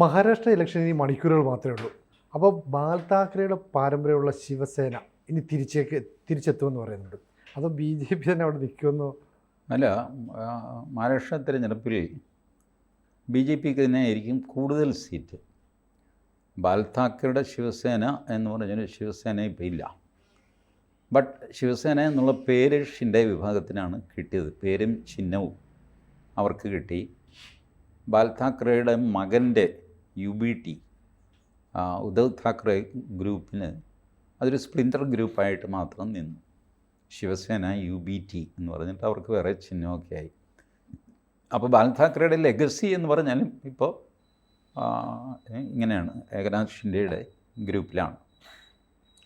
Maharashtra election ഇനി മണിക്കൂറുകൾ മാത്രമേ ഉള്ളൂ. അപ്പോൾ ബാൽ താക്കറെയുടെ പാരമ്പര്യമുള്ള ശിവസേന ഇനി തിരിച്ചേക്ക് തിരിച്ചെത്തുമെന്ന് പറയുന്നുണ്ട്. അതോ ബി ജെ പി തന്നെ അവിടെ നിൽക്കുമെന്നോ? അല്ല മഹാരാഷ്ട്ര തിരഞ്ഞെടുപ്പിൽ ബി ജെ പിക്ക് തന്നെ ആയിരിക്കും കൂടുതൽ സീറ്റ്. ബാൽ താക്കറയുടെ ശിവസേന എന്ന് പറഞ്ഞാൽ ശിവസേന ഇപ്പോൾ ഇല്ല. ബട്ട് ശിവസേന എന്നുള്ള പേര് ഷിൻഡെ വിഭാഗത്തിനാണ് കിട്ടിയത്. പേരും ചിഹ്നവും അവർക്ക് കിട്ടി. ബാൽ താക്കറെയുടെ മകന്റെ U B T Uddhav Thackeray ഗ്രൂപ്പിന് അതൊരു സ്പ്ലിന്റർ ഗ്രൂപ്പായിട്ട് മാത്രം നിന്നു. ശിവസേന യു ബി ടി എന്ന് പറഞ്ഞിട്ട് അവർക്ക് വേറെ ചിഹ്നമൊക്കെ ആയി. അപ്പോൾ ബാൽ താക്കറയുടെ ലെഗസി എന്ന് പറഞ്ഞാലും ഇപ്പോൾ ഇങ്ങനെയാണ് ഏകനാഥ് ഷിൻഡെയുടെ ഗ്രൂപ്പിലാണ്.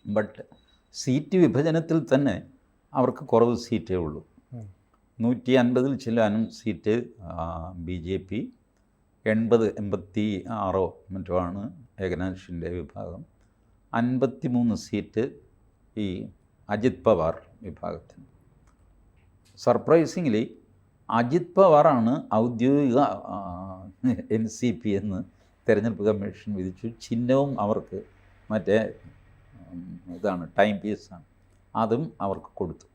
ബട്ട് സീറ്റ് വിഭജനത്തിൽ തന്നെ അവർക്ക് കുറവ് സീറ്റേ ഉള്ളൂ. നൂറ്റി അൻപതിൽ ചില്ലാനും സീറ്റ് ബി ജെ പി എൺപത് എൺപത്തി ആറോ മറ്റോ ആണ് ഏകനാഥിന്റെ വിഭാഗം. അൻപത്തി മൂന്ന് സീറ്റ് ഈ അജിത് പവാർ വിഭാഗത്തിന്. സർപ്രൈസിംഗ്ലി അജിത് പവാറാണ് ഔദ്യോഗിക എൻ സി പി എന്ന് തെരഞ്ഞെടുപ്പ് കമ്മീഷൻ വിധിച്ചു. ചിഹ്നവും അവർക്ക് മറ്റേ ഇതാണ് ടൈം പീസാണ്. അതും അവർക്ക് കൊടുത്തു.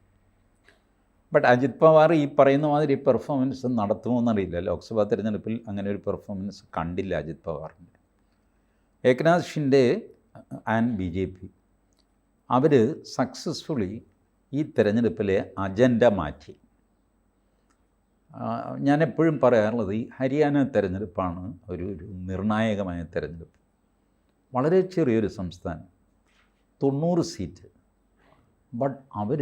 ബട്ട് അജിത് പവാർ ഈ പറയുന്ന മാതിരി പെർഫോമൻസ് നടത്തുമോ എന്നറിയില്ല ലോക്സഭാ തിരഞ്ഞെടുപ്പിൽ അങ്ങനെ ഒരു പെർഫോമൻസ് കണ്ടില്ല Ajit പവാറിന്റെ. Eknath Shinde and B J P. Our successfully ഈ തിരഞ്ഞെടുപ്പിലെ അജണ്ട മാറ്റി. ഞാൻ എപ്പോഴും പറയാറുള്ളത് ഈ ഹരിയാന തിരഞ്ഞെടുപ്പാണ് ഒരു ഒരു നിർണായകമായ തിരഞ്ഞെടുപ്പ്. വളരെ ചെറിയൊരു സംസ്ഥാനം. തൊണ്ണൂറ് സീറ്റ്. ബട്ട് അവർ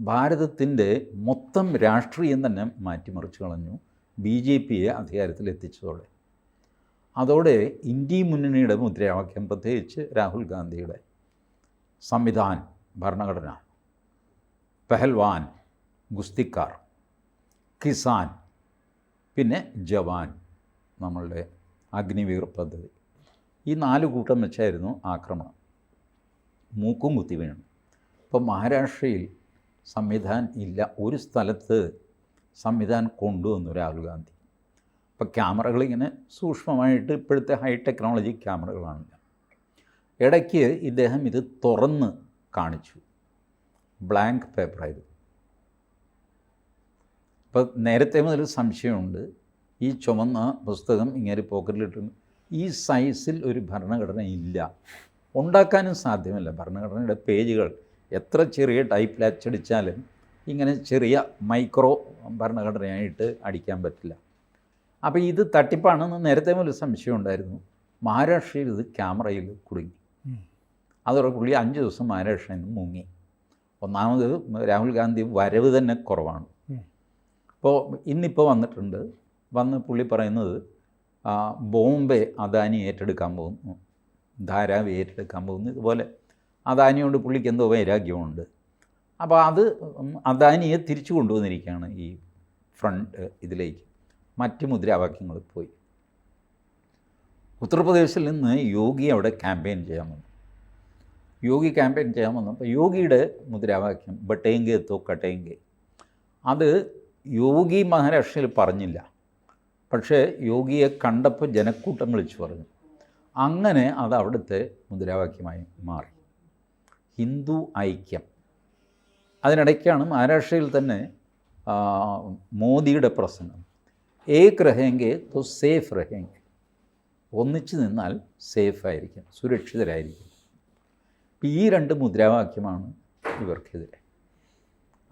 ഭാരതത്തിന്റെ മൊത്തം രാഷ്ട്രീയം തന്നെ മാറ്റിമറിച്ചു കളഞ്ഞു ബി ജെ പിയെ അധികാരത്തിൽ എത്തിച്ചതോടെ. അതോടെ ഇന്ത്യ മുന്നണിയുടെ മുദ്രാവാക്യം പ്രത്യേകിച്ച് രാഹുൽ ഗാന്ധിയുടെ സംവിധാൻ ഭരണഘടന പെഹൽവാൻ ഗുസ്തിക്കാർ കിസാൻ പിന്നെ ജവാൻ നമ്മളുടെ അഗ്നിവീർ പദ്ധതി. ഈ നാല് കൂട്ടം വെച്ചായിരുന്നു ആക്രമണം. മൂക്കും കുത്തി വീണു. ഇപ്പം മഹാരാഷ്ട്രയിൽ സംവിധാൻ ഇല്ല. ഒരു സ്ഥലത്ത് സംവിധാൻ കൊണ്ടുവന്നു രാഹുൽ ഗാന്ധി. ഇപ്പോൾ ക്യാമറകളിങ്ങനെ സൂക്ഷ്മമായിട്ട് ഇപ്പോഴത്തെ ഹൈ ടെക്നോളജി ക്യാമറകളാണ് ഇടയ്ക്ക് ഇദ്ദേഹം ഇത് തുറന്ന് കാണിച്ചു. ബ്ലാങ്ക് പേപ്പറായിരുന്നു അപ്പോൾ നേരത്തെ മുതൽ സംശയമുണ്ട്. ഈ ചുമന്ന പുസ്തകം ഇങ്ങനെ പോക്കറ്റിലിട്ടുണ്ട് ഈ സൈസിൽ ഒരു ഭരണഘടന ഇല്ല. ഉണ്ടാക്കാനും സാധ്യമല്ല. ഭരണഘടനയുടെ പേജുകൾ എത്ര ചെറിയ ടൈപ്പ് ലാച്ച് അച്ചടിച്ചാലും ഇങ്ങനെ ചെറിയ മൈക്രോ ഭരണഘടനയായിട്ട് അടിക്കാൻ പറ്റില്ല. അപ്പോൾ ഇത് തട്ടിപ്പാണെന്ന് നേരത്തെ മുതൽ സംശയം ഉണ്ടായിരുന്നു. മഹാരാഷ്ട്രയിൽ ഇത് ക്യാമറയിൽ കുടുങ്ങി. അതോടെ പുള്ളി അഞ്ച് ദിവസം മഹാരാഷ്ട്രയിൽ നിന്ന് മുങ്ങി. ഒന്നാമത് രാഹുൽ ഗാന്ധി വരവ് തന്നെ കുറവാണ്. അപ്പോൾ ഇന്നിപ്പോൾ വന്നിട്ടുണ്ട്. വന്ന് പുള്ളി പറയുന്നത് ബോംബെ അദാനി ഏറ്റെടുക്കാൻ പോകുന്നു. ധാരാവി ഏറ്റെടുക്കാൻ പോകുന്നു. ഇതുപോലെ അദാനിയോട് പുള്ളിക്ക് എന്തോ വൈരാഗ്യമുണ്ട്. അപ്പോൾ അത് അദാനിയെ തിരിച്ചു കൊണ്ടുവന്നിരിക്കുകയാണ് ഈ ഫ്രണ്ട് ഇതിലേക്ക്. മറ്റ് മുദ്രാവാക്യങ്ങൾ പോയി. ഉത്തർപ്രദേശിൽ നിന്ന് യോഗി അവിടെ ക്യാമ്പയിൻ ചെയ്യാൻ വന്നു. യോഗി ക്യാമ്പയിൻ ചെയ്യാൻ വന്നു അപ്പോൾ യോഗിയുടെ മുദ്രാവാക്യം ബട്ടേങ്കെ തോ കട്ടേങ്കെ. അത് യോഗി മഹാരാഷ്ട്രയിൽ പറഞ്ഞില്ല. പക്ഷേ യോഗിയെ കണ്ടപ്പോൾ ജനക്കൂട്ടം വിളിച്ചു പറഞ്ഞു. അങ്ങനെ അത് അവിടുത്തെ മുദ്രാവാക്യമായി മാറി. ഹിന്ദു ഐക്യം. അതിനിടയ്ക്കാണ് മഹാരാഷ്ട്രയിൽ തന്നെ മോദിയുടെ പ്രസംഗം. ഏക് റഹേങ്കെ തോ സേഫ് റഹേങ്കെ ഒന്നിച്ചു നിന്നാൽ സേഫായിരിക്കും സുരക്ഷിതരായിരിക്കും. ഇപ്പം ഈ രണ്ട് മുദ്രാവാക്യമാണ് ഇവർക്കെതിരെ.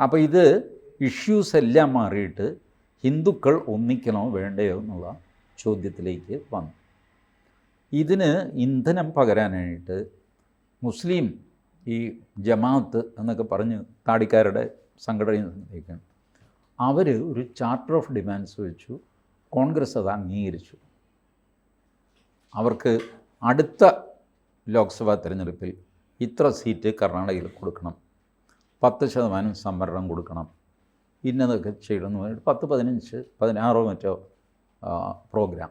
അപ്പോൾ ഇത് ഇഷ്യൂസ് എല്ലാം മാറിയിട്ട് ഹിന്ദുക്കൾ ഒന്നിക്കണോ വേണ്ടയോ എന്നുള്ള ചോദ്യത്തിലേക്ക് വന്നു. ഇതിന് ഇന്ധനം പകരാനായിട്ട് മുസ്ലിം ഈ ജമാഅത്ത് എന്നൊക്കെ പറഞ്ഞ് താടിക്കാരുടെ സംഘടനയൊക്കെയാണ് അവർ ഒരു ചാർട്ടർ ഓഫ് ഡിമാൻഡ്സ് വെച്ചു. കോൺഗ്രസ് അത് അംഗീകരിച്ചു. അവർക്ക് അടുത്ത ലോക്സഭാ തിരഞ്ഞെടുപ്പിൽ ഇത്ര സീറ്റ് കർണാടകയിൽ കൊടുക്കണം. പത്ത് ശതമാനം സംവരണം കൊടുക്കണം. ഇന്നതൊക്കെ ചെയ്യണമെന്ന് പറഞ്ഞിട്ട് പത്ത് പതിനഞ്ച് പതിനാറോ മറ്റോ പ്രോഗ്രാം.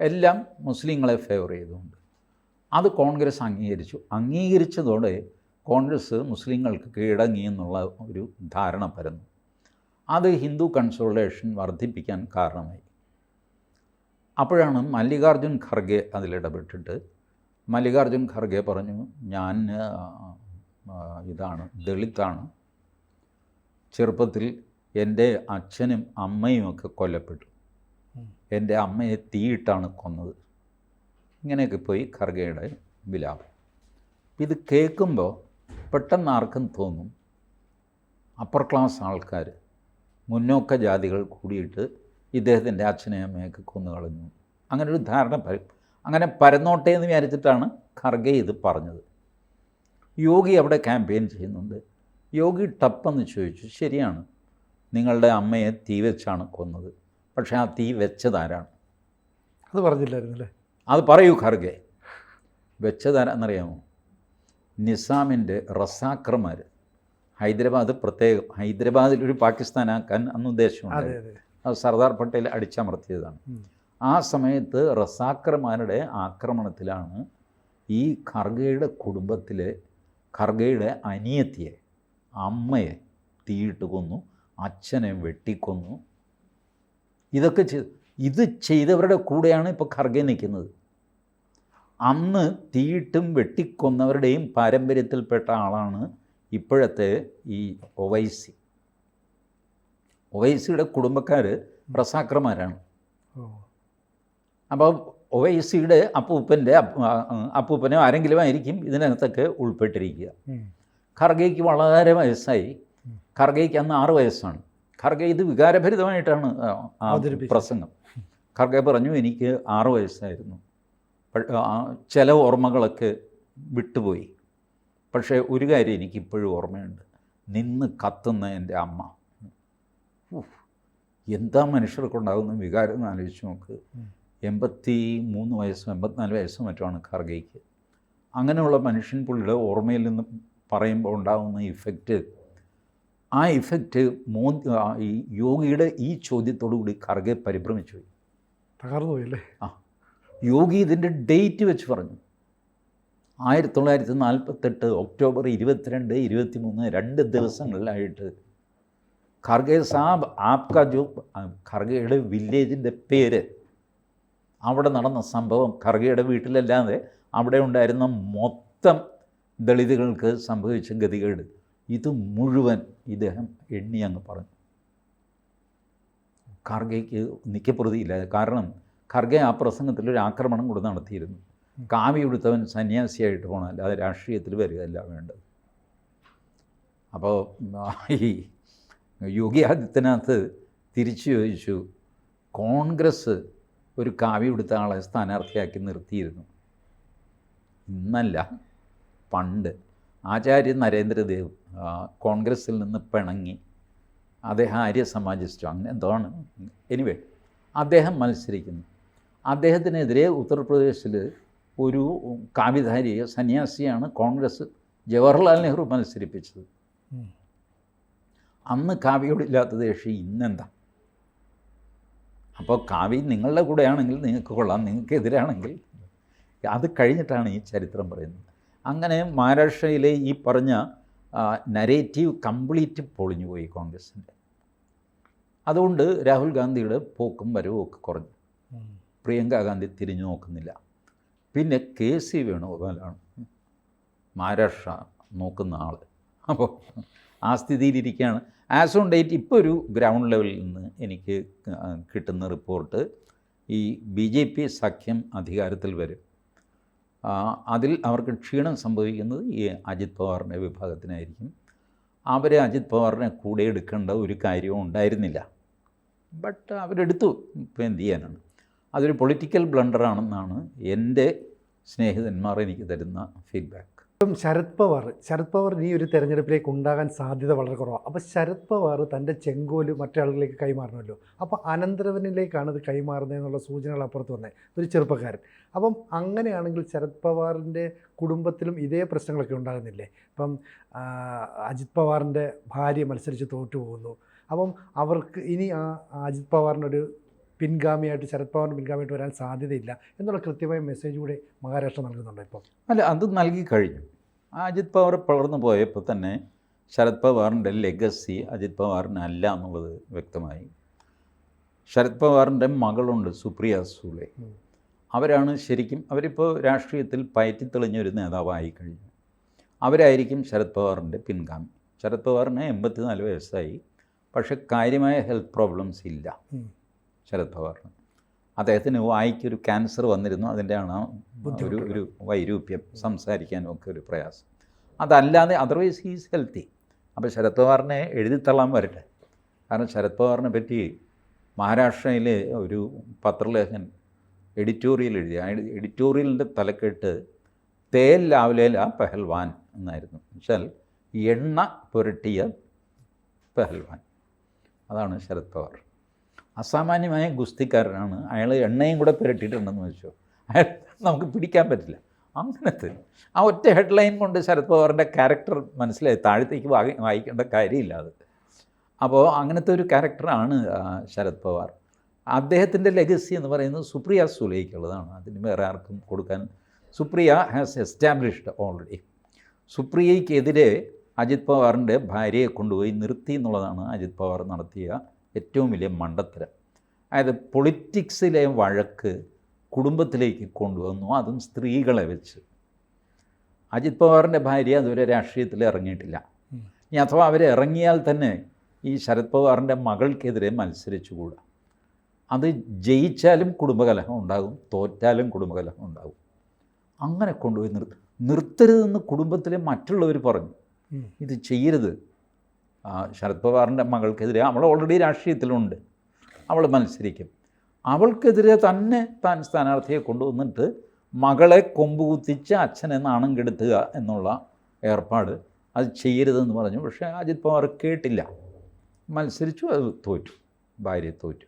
എല്ലാം മുസ്ലിങ്ങളെ ഫേവർ ചെയ്തുകൊണ്ട്. അത് കോൺഗ്രസ് അംഗീകരിച്ചു. അംഗീകരിച്ചതോടെ കോൺഗ്രസ് മുസ്ലിങ്ങൾക്ക് കീഴടങ്ങി എന്നുള്ള ഒരു ധാരണ പരന്നു. അത് ഹിന്ദു കൺസോൾട്ടേഷൻ വർദ്ധിപ്പിക്കാൻ കാരണമായി. അപ്പോഴാണ് മല്ലികാർജുൻ ഖർഗെ അതിലിടപെട്ടിട്ട് മല്ലികാർജുൻ ഖർഗെ പറഞ്ഞു ഞാൻ ഇതാണ് ദളിത്താണ് ചെറുപ്പത്തിൽ എന്റെ അച്ഛനും അമ്മയും ഒക്കെ കൊല്ലപ്പെട്ടു. എന്റെ അമ്മയെ തീയിട്ടാണ് കൊന്നത്. ഇങ്ങനെയൊക്കെ പോയി ഖർഗയുടെ വിലാപം. ഇത് കേൾക്കുമ്പോൾ പെട്ടെന്ന് ആർക്കും തോന്നും? അപ്പർ ക്ലാസ് ആൾക്കാർ മുന്നോക്ക ജാതികൾ കൂടിയിട്ട് ഇദ്ദേഹത്തിന്റെ അച്ഛനെയും അമ്മയൊക്കെ കൊന്നുകളഞ്ഞു അങ്ങനെ ഒരു ധാരണ അങ്ങനെ പരന്നോട്ടെ എന്ന് വിചാരിച്ചിട്ടാണ് ഖർഗെ ഇത് പറഞ്ഞത്. യോഗി അവിടെ ക്യാമ്പയിൻ ചെയ്യുന്നുണ്ട്. യോഗി ടപ്പെന്ന് ചോദിച്ചു ശരിയാണ് നിങ്ങളുടെ അമ്മയെ തീ വെച്ചാണ് കൊന്നത്. പക്ഷേ ആ തീ വെച്ചതാരാണ് അത് പറഞ്ഞില്ലായിരുന്നല്ലേ? അത് പറയൂ ഖർഗെ. വെച്ചതാരാന്നറിയാമോ? നിസാമിന്റെ റസാക്കർമാർ ഹൈദരാബാദ് പ്രത്യേകം ഹൈദരാബാദിൽ ഒരു പാകിസ്ഥാനാക്കാൻ അന്ന് ഉദ്ദേശമുണ്ട് അതെ സർദാർ പട്ടേൽ അടിച്ചമർത്തിയതാണ്. ആ സമയത്ത് റസാക്കർമാരുടെ ആക്രമണത്തിലാണ് ഈ ഖർഗയുടെ കുടുംബത്തിലെ ഖർഗയുടെ അനിയത്തിയെ അമ്മയെ തീയിട്ട് കൊന്നു അച്ഛനെ വെട്ടിക്കൊന്നു. ഇതൊക്കെ ചെയ്ത് ഇത് ചെയ്തവരുടെ കൂടെയാണ് ഇപ്പോൾ ഖർഗെ നിൽക്കുന്നത്. അന്ന് തീയിട്ടും വെട്ടിക്കൊന്നവരുടെയും പാരമ്പര്യത്തിൽപ്പെട്ട ആളാണ് ഇപ്പോഴത്തെ ഈ ഒവൈസി. ഒവൈസിയുടെ കുടുംബക്കാർ റസാക്രമാരാണ് അപ്പോൾ ഒവൈസിയുടെ അപ്പൂപ്പന്റെ അപ്പൂപ്പനോ ആരെങ്കിലും ആയിരിക്കും ഇതിനകത്തൊക്കെ ഉൾപ്പെട്ടിരിക്കുക. ഖർഗയ്ക്ക് വളരെ വയസ്സായി. ഖർഗയ്ക്ക് അന്ന് ആറ് വയസ്സാണ്. ഖർഗെ ഇത് വികാരഭരിതമായിട്ടാണ്. പ്രസംഗം. ഖർഗെ പറഞ്ഞു എനിക്ക് ആറ് വയസ്സായിരുന്നു. ചില ഓർമ്മകളൊക്കെ വിട്ടുപോയി. പക്ഷേ ഒരു കാര്യം എനിക്കിപ്പോഴും ഓർമ്മയുണ്ട്. നിന്ന് കത്തുന്ന എന്റെ അമ്മ. എന്താ മനുഷ്യർക്കുണ്ടാകുന്ന വികാരം എന്ന് ആലോചിച്ച് നോക്ക്. എൺപത്തി മൂന്ന് വയസ്സും എൺപത്തിനാല് വയസ്സും മറ്റുമാണ് ഖർഗയ്ക്ക് അങ്ങനെയുള്ള മനുഷ്യൻ പുള്ളിയുടെ ഓർമ്മയിൽ നിന്ന് പറയുമ്പോൾ ഉണ്ടാകുന്ന ഇഫക്റ്റ്. ആ ഇഫക്റ്റ് മോ ഈ യോഗിയുടെ ഈ ചോദ്യത്തോടു കൂടി ഖർഗെ പരിഭ്രമിച്ചു പോയി തകർന്നു പോയല്ലേ ആ. യോഗി ഇതിന്റെ ഡേറ്റ് വെച്ച് പറഞ്ഞു. ആയിരത്തി തൊള്ളായിരത്തി നാൽപ്പത്തെട്ട് ഒക്ടോബർ ഇരുപത്തിരണ്ട് ഇരുപത്തി മൂന്ന് രണ്ട് ദിവസങ്ങളിലായിട്ട് ഖർഗെ സാബ് ആപ്ക ജോ ഖർഗയുടെ വില്ലേജിന്റെ പേര് അവിടെ നടന്ന സംഭവം ഖർഗയുടെ വീട്ടിലല്ലാതെ അവിടെ ഉണ്ടായിരുന്ന മൊത്തം ദളിതുകൾക്ക് സംഭവിച്ച ഗതികേട്. ഇത് മുഴുവൻ ഇദ്ദേഹം എണ്ണി അങ്ങ് പറഞ്ഞു. ഖാർഗയ്ക്ക് നിൽക്കപ്രതിയില്ല കാരണം ഖർഗെ ആ പ്രസംഗത്തിൽ ഒരു ആക്രമണം കൂടെ നടത്തിയിരുന്നു. കാവി ഉടുത്തവൻ സന്യാസിയായിട്ട് പോകണം അല്ലാതെ രാഷ്ട്രീയത്തിൽ വരികയല്ല വേണ്ടത്. അപ്പോൾ ഈ യോഗി ആദിത്യനാഥ് തിരിച്ചു ചോദിച്ചു കോൺഗ്രസ് ഒരു കാവി ഉടുത്ത ആളെ സ്ഥാനാർത്ഥിയാക്കി നിർത്തിയിരുന്നു. ഇന്നല്ല പണ്ട് ആചാര്യ നരേന്ദ്രദേവ് കോൺഗ്രസ്സിൽ നിന്ന് പിണങ്ങി അദ്ദേഹം ആര്യ സമാജിസ്റ്റോ അങ്ങനെ എന്തോ ആണ്. എനിവേ അദ്ദേഹം മത്സരിക്കുന്നു. അദ്ദേഹത്തിനെതിരെ ഉത്തർപ്രദേശിൽ ഒരു കാവിധാരിയെ സന്യാസിയാണ് കോൺഗ്രസ് ജവഹർലാൽ നെഹ്റു മത്സരിപ്പിച്ചത്. അന്ന് കാവിയോടില്ലാത്ത ദേഷ്യം ഇന്നെന്താ? അപ്പോൾ കാവ്യ നിങ്ങളുടെ കൂടെയാണെങ്കിൽ നിങ്ങൾക്ക് കൊള്ളാം നിങ്ങൾക്ക് എതിരാണെങ്കിൽ അത് കഴിഞ്ഞിട്ടാണ് ഈ ചരിത്രം പറയുന്നത്. അങ്ങനെ മഹാരാഷ്ട്രയിലെ ഈ പറഞ്ഞ നരേറ്റീവ് കംപ്ലീറ്റ് പൊളിഞ്ഞു പോയി കോൺഗ്രസിന്റെ. അതുകൊണ്ട് രാഹുൽ ഗാന്ധിയുടെ പോക്കും വരവും ഒക്കെ കുറഞ്ഞു. പ്രിയങ്ക ഗാന്ധി തിരിഞ്ഞു നോക്കുന്നില്ല. പിന്നെ കെ സി വേണുഗോപാലാണ് മഹാരാഷ്ട്ര നോക്കുന്ന ആൾ അപ്പോൾ ആ സ്ഥിതിയിലിരിക്കുകയാണ്. ആസ് ഓൺ ഡേറ്റ് ഇപ്പോൾ ഒരു ഗ്രൗണ്ട് ലെവലിൽ നിന്ന് എനിക്ക് കിട്ടുന്ന റിപ്പോർട്ട് ഈ ബി ജെ പി സഖ്യം അധികാരത്തിൽ വരും. അതിൽ അവർക്ക് ക്ഷീണം സംഭവിക്കുന്നത് ഈ അജിത് പവാറിന്റെ വിഭാഗത്തിനായിരിക്കും. അവരെ അജിത് പവാറിനെ കൂടെ എടുക്കേണ്ട ഒരു കാര്യവും ഉണ്ടായിരുന്നില്ല. ബട്ട് അവരെടുത്തു. ഇപ്പോൾ എന്ത് ചെയ്യാനാണ്? അതൊരു പൊളിറ്റിക്കൽ ബ്ലണ്ടറാണെന്നാണ് എന്റെ സ്നേഹിതന്മാർ എനിക്ക് തരുന്ന ഫീഡ്ബാക്ക് ഇപ്പം ശരത് പവാർ ശരത് പവാർ ഈ ഒരു തെരഞ്ഞെടുപ്പിലേക്ക് ഉണ്ടാകാൻ സാധ്യത വളരെ കുറവാണ് അപ്പോൾ ശരത് പവാർ തന്റെ ചെങ്കോൽ മറ്റാളുകളിലേക്ക് കൈമാറണമല്ലോ. അപ്പോൾ അനന്തരവനിലേക്കാണ് ഇത് കൈമാറുന്നത് എന്നുള്ള സൂചനകൾ അപ്പുറത്ത് വന്നത് ഒരു ചെറുപ്പക്കാരൻ. അപ്പം അങ്ങനെയാണെങ്കിൽ ശരത് പവാറിന്റെ കുടുംബത്തിലും ഇതേ പ്രശ്നങ്ങളൊക്കെ ഉണ്ടാകുന്നില്ലേ? ഇപ്പം അജിത് പവാറിന്റെ ഭാര്യ മത്സരിച്ച് തോറ്റു പോകുന്നു അപ്പം അവർക്ക് ഇനി ആ അജിത് പവാറിനൊരു പിൻഗാമിയായിട്ട് ശരത് പവാറിന് പിൻഗാമിയായിട്ട് വരാൻ സാധ്യതയില്ല എന്നുള്ള കൃത്യമായ മെസ്സേജ് കൂടി മഹാരാഷ്ട്ര നൽകുന്നുണ്ട് ഇപ്പോൾ അല്ല അത് നൽകി കഴിഞ്ഞു. അജിത് പവാർ പകർന്നു പോയപ്പോൾ തന്നെ ശരത് പവാറിന്റെ ലെഗസി അജിത് പവാറിനല്ല എന്നുള്ളത് വ്യക്തമായി. ശരത് പവാറിന്റെ മകളുണ്ട് സുപ്രിയ സൂളെ. അവരാണ് ശരിക്കും അവരിപ്പോൾ രാഷ്ട്രീയത്തിൽ പയറ്റി തെളിഞ്ഞൊരു നേതാവായി കഴിഞ്ഞു. അവരായിരിക്കും ശരത് പവാറിന്റെ പിൻഗാമി. ശരത് പവാറിന് എൺപത്തിനാല് വയസ്സായി. പക്ഷേ കാര്യമായ ഹെൽത്ത് പ്രോബ്ലംസ് ഇല്ല. ശരത് പവാറിന്. അദ്ദേഹത്തിന് വായിക്കൊരു ക്യാൻസർ വന്നിരുന്നു. അതിന്റെയാണ് ഒരു ഒരു വൈരൂപ്യം സംസാരിക്കാനും ഒക്കെ ഒരു പ്രയാസം. അതല്ലാതെ അതർവൈസ് ഹീസ് ഹെൽത്തി അപ്പോൾ ശരത് പവാറിനെ എഴുതിത്തള്ളാൻ വരട്ടെ. കാരണം ശരത് പവാറിനെ പറ്റി മഹാരാഷ്ട്രയിലെ ഒരു പത്രലേഖൻ എഡിറ്റോറിയൽ എഴുതി. ആ എഡിറ്റോറിയലിന്റെ തലക്കെട്ട് തേൽ ലാവലേല പെഹൽവാൻ എന്നായിരുന്നു. വെച്ചാൽ എണ്ണ പുരട്ടിയ പെഹൽവാൻ. അതാണ് ശരത് പവാർ. അസാമാന്യമായ ഗുസ്തിക്കാരനാണ്. അയാൾ എണ്ണയും കൂടെ പുരട്ടിയിട്ടുണ്ടെന്ന് വെച്ചോ. അയാൾ നമുക്ക് പിടിക്കാൻ പറ്റില്ല. അങ്ങനത്തെ ആ ഒറ്റ ഹെഡ്ലൈൻ കൊണ്ട് ശരത് പവാറിന്റെ ക്യാരക്ടർ മനസ്സിലായി. താഴത്തേക്ക് വായി വായിക്കേണ്ട കാര്യമില്ല അത്. അപ്പോൾ അങ്ങനത്തെ ഒരു ക്യാരക്ടറാണ് ശരത് പവാർ. അദ്ദേഹത്തിന്റെ ലെഗസി എന്ന് പറയുന്നത് സുപ്രിയ സുലൈക്കുള്ളതാണ് അതിന് വേറെ ആർക്കും കൊടുക്കാൻ സുപ്രിയ ഹാസ് എസ്റ്റാബ്ലിഷ്ഡ് ഓൾറെഡി സുപ്രിയയ്ക്കെതിരെ അജിത് പവാറിന്റെ ഭാര്യയെ കൊണ്ടുപോയി നിർത്തി എന്നുള്ളതാണ് അജിത് പവാർ നടത്തിയ ഏറ്റവും വലിയ മണ്ടത്തരം. അതായത് പൊളിറ്റിക്സിലെ വഴക്ക് കുടുംബത്തിലേക്ക് കൊണ്ടുവന്നു. അതും സ്ത്രീകളെ വെച്ച്. അജിത് പവാറിന്റെ ഭാര്യ അതുവരെ രാഷ്ട്രീയത്തിൽ ഇറങ്ങിയിട്ടില്ല. ഇനി അഥവാ അവർ ഇറങ്ങിയാൽ തന്നെ ഈ ശരത് പവാറിന്റെ മകൾക്കെതിരെ മത്സരിച്ചുകൂടാ. അത് ജയിച്ചാലും കുടുംബകലഹം ഉണ്ടാകും തോറ്റാലും കുടുംബകലഹം ഉണ്ടാകും. അങ്ങനെ കൊണ്ടുപോയി നിർത്തി നിർത്തരുതെന്ന് കുടുംബത്തിലെ മറ്റുള്ളവർ പറഞ്ഞു. ഇത് ചെയ്യരുത്. ശരത് പവാറിന്റെ മകൾക്കെതിരെ അവൾ ഓൾറെഡി രാഷ്ട്രീയത്തിലുണ്ട്. അവൾ മത്സരിക്കും. അവൾക്കെതിരെ തന്നെ താൻ സ്ഥാനാർത്ഥിയെ കൊണ്ടുവന്നിട്ട് മകളെ കൊമ്പുകുത്തിച്ച് അച്ഛനെ നാണം കെടുത്തുക എന്നുള്ള ഏർപ്പാട് അത് ചെയ്യരുതെന്ന് പറഞ്ഞു. പക്ഷേ അജിത് പവാർ കേട്ടില്ല. മത്സരിച്ചു അത് തോറ്റു. ഭാര്യയെ തോറ്റു.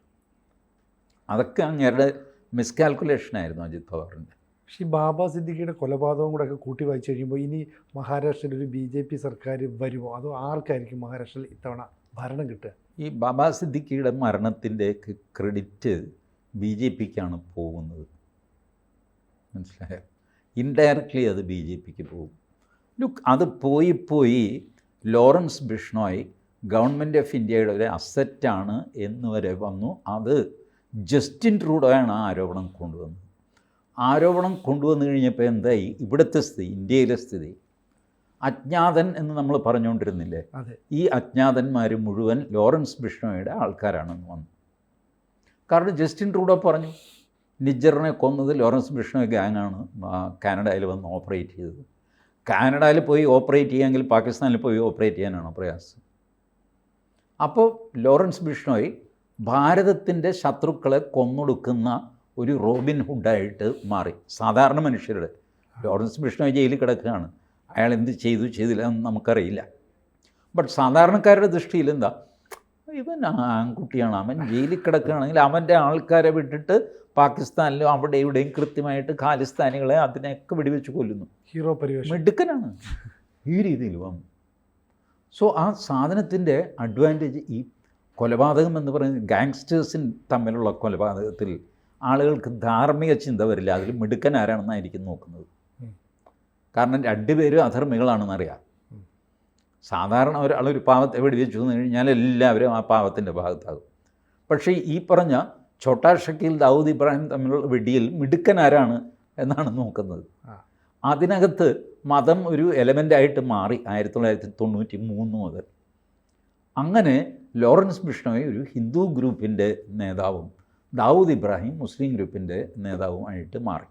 അതൊക്കെ അങ്ങേരുടെ മിസ്കാൽക്കുലേഷനായിരുന്നു അജിത് പവാറിന്റെ. പക്ഷേ ഈ ബാബ സിദ്ദിഖിയുടെ കൊലപാതകം കൂടെ ഒക്കെ കൂട്ടി വായിച്ചു കഴിയുമ്പോൾ ഇനി മഹാരാഷ്ട്രയിൽ ഒരു ബി ജെ പി സർക്കാർ വരുമോ? അതോ ആർക്കായിരിക്കും മഹാരാഷ്ട്രയിൽ ഇത്തവണ ഭരണം കിട്ടുക? ഈ ബാബ സിദ്ദിഖിയുടെ മരണത്തിന്റെ ക്രെഡിറ്റ് ബി ജെ പിക്കാണ് പോകുന്നത്. മനസ്സിലായോ? ഇൻഡയറക്ട്ലി അത് ബി ജെ പിക്ക് പോകും. ലുക്ക് അത് പോയി പോയി ലോറൻസ് ബിഷ്ണോയ് ഗവൺമെന്റ് ഓഫ് ഇന്ത്യയുടെ ഒരു അസറ്റാണ് എന്ന് വരെ വന്നു. അത് ജസ്റ്റിൻ ട്രൂഡോയാണ് ആ ആരോപണം കൊണ്ടുവന്നത്. ആരോപണം കൊണ്ടുവന്നു കഴിഞ്ഞപ്പോൾ എന്തായി? ഇവിടുത്തെ സ്ഥിതി ഇന്ത്യയിലെ സ്ഥിതി. അജ്ഞാതൻ എന്ന് നമ്മൾ പറഞ്ഞുകൊണ്ടിരുന്നില്ലേ? ഈ അജ്ഞാതന്മാർ മുഴുവൻ ലോറൻസ് ബിഷ്ണോയുടെ ആൾക്കാരാണെന്ന് വന്നു. കാരണം ജസ്റ്റിൻ ട്രൂഡോ പറഞ്ഞു നിജറിനെ കൊന്നത് ലോറൻസ് ബിഷ്ണോ ഗാങ്ങാണ് കാനഡയിൽ വന്ന് ഓപ്പറേറ്റ് ചെയ്തത്. കാനഡയിൽ പോയി ഓപ്പറേറ്റ് ചെയ്യാമെങ്കിൽ പാകിസ്ഥാനിൽ പോയി ഓപ്പറേറ്റ് ചെയ്യാനാണ് പ്രയാസം? അപ്പോൾ ലോറൻസ് ബിഷ്ണോയി ഭാരതത്തിന്റെ ശത്രുക്കളെ കൊന്നൊടുക്കുന്ന ഒരു റോബിൻ ഹുഡായിട്ട് മാറി. സാധാരണ മനുഷ്യരുടെ. ലോറൻസ് ബിഷ്ണോ ജയിലിൽ കിടക്കുകയാണ്. അയാൾ എന്ത് ചെയ്തു ചെയ്തില്ല എന്ന് നമുക്കറിയില്ല. ബട്ട് സാധാരണക്കാരുടെ ദൃഷ്ടിയിൽ എന്താ? ഇവൻ ആൺകുട്ടിയാണ്. അവൻ ജയിലിൽ കിടക്കുകയാണെങ്കിൽ അവന്റെ ആൾക്കാരെ വിട്ടിട്ട് പാകിസ്ഥാനിലും അവിടെ ഇവിടെയും കൃത്യമായിട്ട് ഖാലിസ്ഥാനികളെ അതിനെയൊക്കെ വെടിവെച്ച് കൊല്ലുന്നു. ഹീറോ പരിവേഷം. മിടുക്കനാണ്. ഈ രീതിയിൽ വന്നു. സോ ആ സാധനത്തിന്റെ അഡ്വാന്റേജ് ഈ കൊലപാതകം എന്ന് പറയുന്നത് ഗാങ്സ്റ്റേഴ്സിൻ തമ്മിലുള്ള കൊലപാതകത്തിൽ ആളുകൾക്ക് ധാർമ്മിക ചിന്ത വരില്ല. അതിൽ മിടുക്കൻ ആരാണെന്നായിരിക്കും നോക്കുന്നത്. കാരണം രണ്ടുപേരും അധർമ്മികളാണെന്നറിയാം. സാധാരണ ഒരാളൊരു ഒരു പാവത്തെ വെടിവെച്ചു എന്ന് കഴിഞ്ഞാൽ എല്ലാവരും ആ പാവത്തിന്റെ ഭാഗത്താകും. പക്ഷേ ഈ പറഞ്ഞ ഛോട്ടാ ഷക്കീൽ ദാവൂദ് ഇബ്രാഹിം തമ്മിലുള്ള വെടിയിൽ മിടുക്കൻ ആരാണ് എന്നാണ് നോക്കുന്നത്. അതിനകത്ത് മതം ഒരു എലമെന്റായിട്ട് മാറി ആയിരത്തി തൊള്ളായിരത്തി തൊണ്ണൂറ്റി മൂന്ന് മുതൽ. അങ്ങനെ ലോറൻസ് ബിഷ്ണോയ് ഒരു ഹിന്ദു ഗ്രൂപ്പിന്റെ നേതാവും ദാവൂദ് ഇബ്രാഹിം മുസ്ലിം ഗ്രൂപ്പിന്റെ നേതാവുമായിട്ട് മാറി.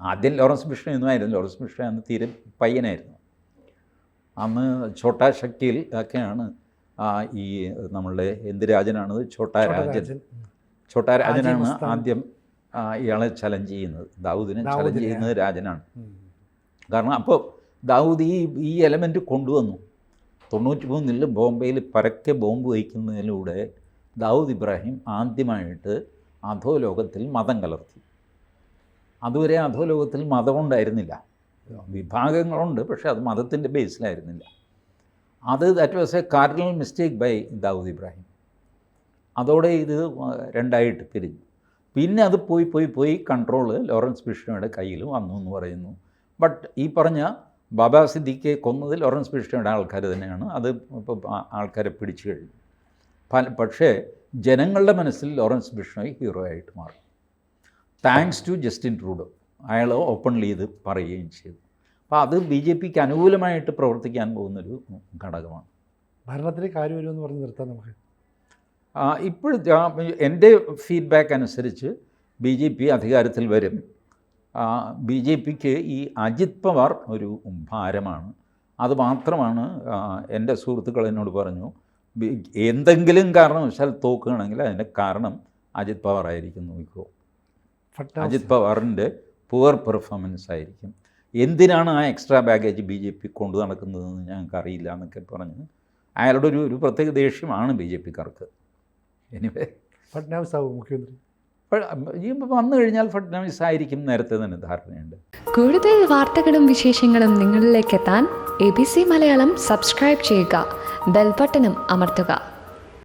ആദ്യം ലോറൻസ് മിഷ്ണ എന്നുമായിരുന്നു. ലോറൻസ് മിഷ്ണ അന്ന് തീരെ പയ്യനായിരുന്നു. അന്ന് ഛോട്ടാ ശക്തിയിൽ ഒക്കെയാണ് ആ, ഈ നമ്മളുടെ എന്ത് രാജനാണത്? ഛോട്ടാ രാജൻ. ഛോട്ടാ രാജനാണ് ആദ്യം ഇയാളെ ചലഞ്ച് ചെയ്യുന്നത്. ദാവൂദിനെ ചലഞ്ച്. ചെയ്യുന്നത് രാജനാണ്. കാരണം അപ്പോൾ ദാവൂദ് ഈ ഈ എലമെന്റ് കൊണ്ടുവന്നു. തൊണ്ണൂറ്റി മൂന്നിൽ ബോംബെയിൽ പരക്കെ ബോംബ് വയ്ക്കുന്നതിലൂടെ ദാവൂദ് ഇബ്രാഹിം ആദ്യമായിട്ട് അധോലോകത്തിൽ മതം കലർത്തി. അതുവരെ അധോലോകത്തിൽ മതമുണ്ടായിരുന്നില്ല വിഭാഗങ്ങളുണ്ട് പക്ഷേ അത് മതത്തിന്റെ ബേസിലായിരുന്നില്ല. അത് that was a cardinal mistake by Dawood Ibrahim. അതോടെ ഇത് രണ്ടായിട്ട് പിരിഞ്ഞു. പിന്നെ അത് പോയി പോയി പോയി കൺട്രോൾ ലോറൻസ് ബിഷ്ണയുടെ കയ്യിൽ വന്നു എന്ന് പറയുന്നു. ബട്ട് ഈ പറഞ്ഞ ബാബാ സിദ്ദിഖെ കൊന്നത് ലോറൻസ് ബിഷ്ണയുടെ ആൾക്കാർ തന്നെയാണ്. അത് ഇപ്പോൾ ആൾക്കാരെ പിടിച്ചു കഴിഞ്ഞു. പക്ഷേ ജനങ്ങളുടെ മനസ്സിൽ ലോറൻസ് ബിഷ്ണോയ് ഹീറോ ആയിട്ട് മാറി. താങ്ക്സ് ടു ജസ്റ്റിൻ ട്രൂഡോ അയാൾ ഓപ്പൺലി ഇത് പറയുകയും ചെയ്തു. അപ്പോൾ അത് ബി ജെ പിക്ക് അനുകൂലമായിട്ട് പ്രവർത്തിക്കാൻ പോകുന്നൊരു ഘടകമാണ്. ഭരണത്തിന് കാര്യം വരുമെന്ന് പറഞ്ഞ് നിർത്താം നമുക്ക്. ഇപ്പോഴത്തെ എന്റെ ഫീഡ്ബാക്ക് അനുസരിച്ച് ബി ജെ പി അധികാരത്തിൽ വരും. ബി ജെ പിക്ക് ഈ അജിത് പവാർ ഒരു ഭാരമാണ്. അത് മാത്രമാണ് എന്റെ സുഹൃത്തുക്കൾ എന്നോട് പറഞ്ഞു എന്തെങ്കിലും കാരണം വെച്ചാൽ തോക്കുകയാണെങ്കിൽ അതിന്റെ കാരണം അജിത് പവാർ ആയിരിക്കും നോക്കിക്കോ. അജിത് പവാറിന്റെ പുവർ പെർഫോമൻസ് ആയിരിക്കും. എന്തിനാണ് ആ extra baggage B J P കൊണ്ടു നടക്കുന്നതെന്ന് ഞങ്ങൾക്ക് അറിയില്ല എന്നൊക്കെ പറഞ്ഞ് അയാളുടെ ഒരു ഒരു പ്രത്യേക ദേഷ്യമാണ് ബി ജെ പിക്കാർക്ക്. എനിവേ ഫട്നാവിസ് ആവും മുഖ്യമന്ത്രി? ഈ വന്നു കഴിഞ്ഞാൽ ഫഡ്നാവിസ് ആയിരിക്കും നേരത്തെ തന്നെ ധാരണയുണ്ട്. കൂടുതൽ വാർത്തകളും വിശേഷങ്ങളും നിങ്ങളിലേക്ക് എത്താൻ A B C Malayalam subscribe ചെയ്യുക ബെൽബട്ടനും അമർത്തുക.